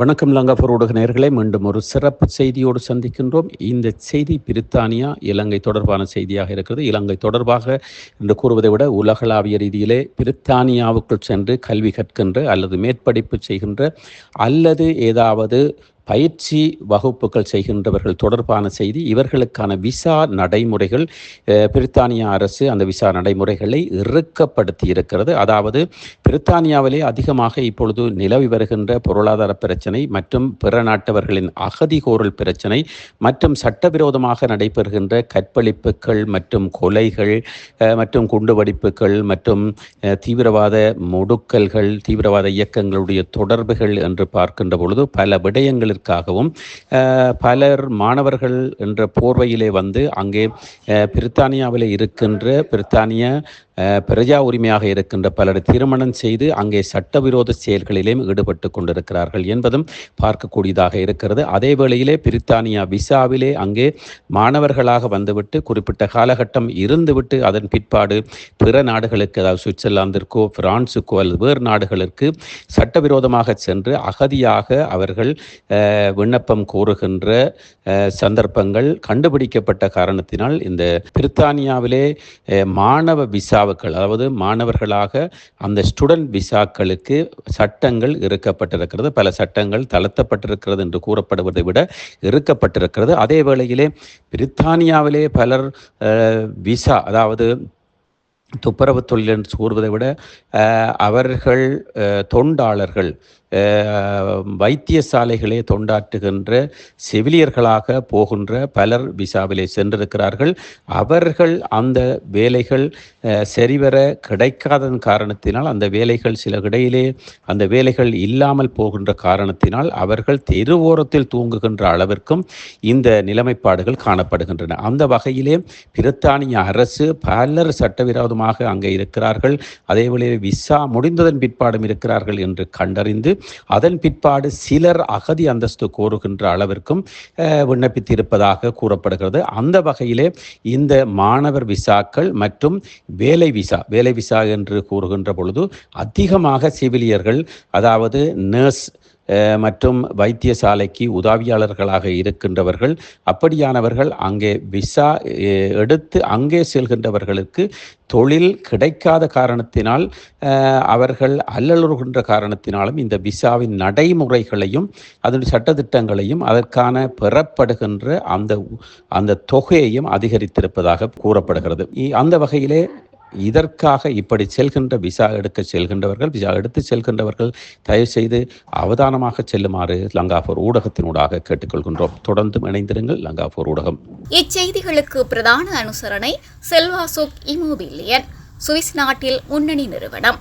வணக்கம் லங்காபூர் ஊடக நேயர்களே மீண்டும் ஒரு சிறப்பு செய்தியோடு சந்திக்கின்றோம். இந்த செய்தி பிரித்தானியா இலங்கை தொடர்பான செய்தியாக இருக்கிறது. இலங்கை தொடர்பாக என்று கூறுவதை விட உலகளாவிய ரீதியிலே பிரித்தானியாவுக்குள் சென்று கல்வி கற்கின்ற அல்லது மேற்படிப்பு செய்கின்ற அல்லது ஏதாவது பயிற்சி வகுப்புகள் செய்கின்றவர்கள் தொடர்பான செய்தி இவர்களுக்கான விசா நடைமுறைகள் பிரித்தானிய பிரித்தானியா அரசு அந்த விசா நடைமுறைகளை இறுக்கப்படுத்தி இருக்கிறது. அதாவது பிரித்தானியாவிலே அதிகமாக இப்பொழுது நிலவி வருகின்ற பொருளாதார பிரச்சனை மற்றும் பிற நாட்டவர்களின் அகதி கோரல் பிரச்சனை மற்றும் சட்டவிரோதமாக நடைபெறுகின்ற கற்பழிப்புகள் மற்றும் கொலைகள் மற்றும் குண்டுவெடிப்புகள் மற்றும் தீவிரவாத முடுக்கல்கள் தீவிரவாத இயக்கங்களுடைய தொடர்புகள் என்று பார்க்கின்ற பொழுது பல விடயங்கள் அஹ், பலர் மாணவர்கள் என்ற போர்வையிலே வந்து அங்கே பிரித்தானியாவில் இருக்கின்ற பிரித்தானிய பிரஜா உரிமையாக இருக்கின்ற பலர் திருமணம் செய்து அங்கே சட்டவிரோத செயல்களிலேயும் ஈடுபட்டு கொண்டிருக்கிறார்கள் என்பதும் பார்க்கக்கூடியதாக இருக்கிறது. அதே வேளையிலே பிரித்தானியா விசாவிலே அங்கே மாணவர்களாக வந்துவிட்டு குறிப்பிட்ட காலகட்டம் இருந்துவிட்டு அதன் பிற்பாடு பிற நாடுகளுக்கு அதாவது சுவிட்சர்லாந்திற்கோ பிரான்சுக்கோ அல்லது வேறு நாடுகளுக்கு சட்டவிரோதமாக சென்று அகதியாக அவர்கள் விண்ணப்பம் கோருகின்ற சந்தர்ப்பங்கள் கண்டுபிடிக்கப்பட்ட காரணத்தினால் இந்த பிரித்தானியாவிலே மாணவ விசா விசாவுக்கள் அதாவது மாணவர்களாக அந்த ஸ்டூடெண்ட் விசாக்களுக்கு சட்டங்கள் இருக்கப்பட்டிருக்கிறது. பல சட்டங்கள் தளர்த்தப்பட்டிருக்கிறது என்று கூறப்படுவதை விட இருக்கப்பட்டிருக்கிறது. அதே வேளையிலே பிரித்தானியாவிலே பலர் விசா அதாவது துப்புரவு தொழில் என்று கூறுவதை விட அவர்கள் தொண்டாளர்கள் வைத்தியசாலைகளே தொண்டாற்றுகின்ற செவிலியர்களாக போகின்ற பலர் விசாவிலே சென்றிருக்கிறார்கள். அவர்கள் அந்த வேலைகள் சரிவர கிடைக்காதன் காரணத்தினால் அந்த வேலைகள் சில இடையிலே அந்த வேலைகள் இல்லாமல் போகின்ற காரணத்தினால் அவர்கள் தெருவோரத்தில் தூங்குகின்ற அளவிற்கும் இந்த நிலைமைப்பாடுகள் காணப்படுகின்றன. அந்த வகையிலே பிரித்தானிய அரசு பலர் சட்டவிரோதமாக அங்கே இருக்கிறார்கள். அதேவேளை விசா முடிந்ததன் பிற்பாடும் இருக்கிறார்கள் என்று கண்டறிந்து அதன் பிற்பாடு சிலர் அகதி அந்தஸ்து கோருகின்ற அளவிற்கும் அஹ், விண்ணப்பித்திருப்பதாக கூறப்படுகிறது. அந்த வகையிலே இந்த மாணவர் விசாக்கள் மற்றும் வேலை விசா வேலை விசா என்று கூறுகின்ற பொழுது அதிகமாக சிவிலியர்கள் அதாவது நர்ஸ் மற்றும் வைத்தியசாலைக்கு உதவியாளர்களாக இருக்கின்றவர்கள் அப்படியானவர்கள் அங்கே விசா எடுத்து அங்கே செல்கின்றவர்களுக்கு தொழில் கிடைக்காத காரணத்தினால் அவர்கள் அல்லலுறுகின்ற காரணத்தினாலும் இந்த விசாவின் நடைமுறைகளையும் அதனுடைய சட்டத்திட்டங்களையும் அதற்கான பெறப்படுகின்ற அந்த அந்த தொகையையும் அதிகரித்திருப்பதாக கூறப்படுகிறது. இ- அந்த வகையிலே இதற்காக இப்படி செல்கின்ற விசா எடுக்க செல்கின்றவர்கள் விசா எடுத்து செல்கின்றவர்கள் தயவு செய்து அவதானமாக செல்லுமாறு லங்காபூர் ஊடகத்தினூடாக கேட்டுக்கொள்கின்றோம். தொடர்ந்து இணைந்திருங்கள் லங்காபூர் ஊடகம். இச்செய்திகளுக்கு பிரதான அனுசரணை செல்வா சுக் இமோபிலியன் சுவிஸ் நாட்டில் முன்னணி நிறுவனம்.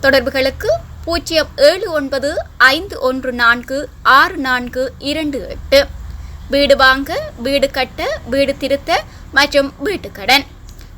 தொடர்புகளுக்கு பூஜ்ஜியம் ஏழு ஒன்பது ஐந்து ஒன்று நான்கு ஆறு நான்கு இரண்டு எட்டு. வீடு வாங்க வீடு கட்ட வீடு திருத்த மற்றும் வீட்டுக்கடன்